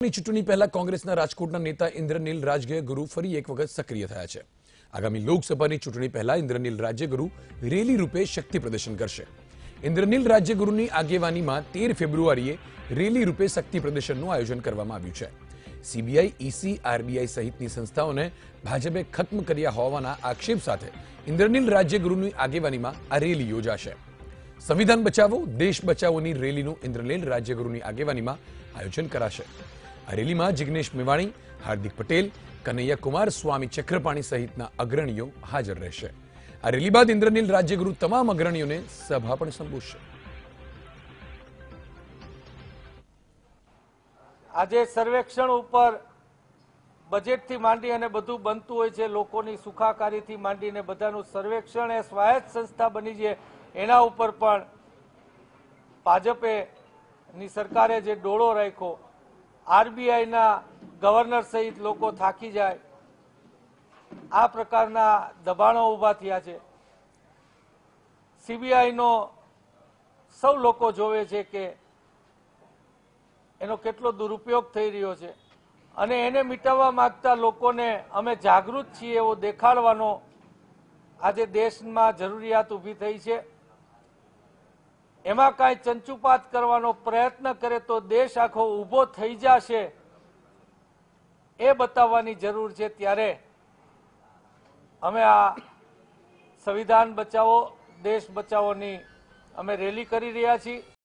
ચૂંટણી પહેલા કોંગ્રેસના રાજકોટના નેતા ઇન્દ્રનીલ રાજ્યગુરુ ફરી એક વખત સક્રિય થયા છે. આગામી લોકસભાની ચૂંટણી પહેલા ઇન્દ્રનીલ રાજ્યગુરુ રેલી રૂપે શક્તિ પ્રદર્શન કરશે. ઇન્દ્રનીલ રાજ્યગુરુની આગેવાનીમાં તેર ફેબ્રુઆરીએ રેલી રૂપે શક્તિ પ્રદર્શનનું આયોજન કરવામાં આવ્યું છે. સીબીઆઈ, ઈસી, આરબીઆઈ સહિતની સંસ્થાઓને ભાજપે ખત્મ કર્યા હોવાના આક્ષેપ સાથે ઇન્દ્રનીલ રાજ્યગુરુની આગેવાનીમાં આ રેલી યોજાશે. સંવિધાન બચાવો, દેશ બચાવોની રેલીનું ઇન્દ્રનીલ રાજ્યગુરુની આગેવાનીમાં આયોજન કરાશે. આ રેલીમાં જિગ્નેશ મેવાણી, હાર્દિક પટેલ કનૈયા કુમાર સ્વામી ચક્રપાણી સહિતના અગ્રણીઓ હાજર રહેશે. આ રેલી બાદ ઇન્દ્રનીલ રાજ્યગુરુ તમામ અગ્રણીઓને સભા પણ સંબોધશે. આજે સર્વેક્ષણ ઉપર બજેટથી માંડી અને બધું બનતું હોય છે, લોકોની સુખાકારીથી માંડીને બધાનું સર્વેક્ષણ એ સ્વાયત્ત સંસ્થા બની છે. એના ઉપર પણ ભાજપે ની સરકારે જે ડોળો રાખ્યો આરબીઆઈના ગવર્નર સહિત લોકો થાકી જાય. આ પ્રકારના દબાણો ઊભા થયા છે. સીબીઆઈનો સૌ લોકો જોવે છે કે એનો કેટલો દુરુપયોગ થઈ રહ્યો છે અને એને મિટાવવા માંગતા લોકોને અમે જાગૃત છીએ એવો દેખાડવાનો આજે દેશમાં જરૂરિયાત ઊભી થઈ છે. એમાં કાંઈ ચંચુપાત કરવાનો પ્રયત્ન કરે તો દેશ આખો ઊભો થઈ જશે. એ બતાવવાની જરૂર છે ત્યારે અમે આ સંવિધાન બચાવો, દેશ બચાવોની અમે રેલી કરી રહ્યા છીએ.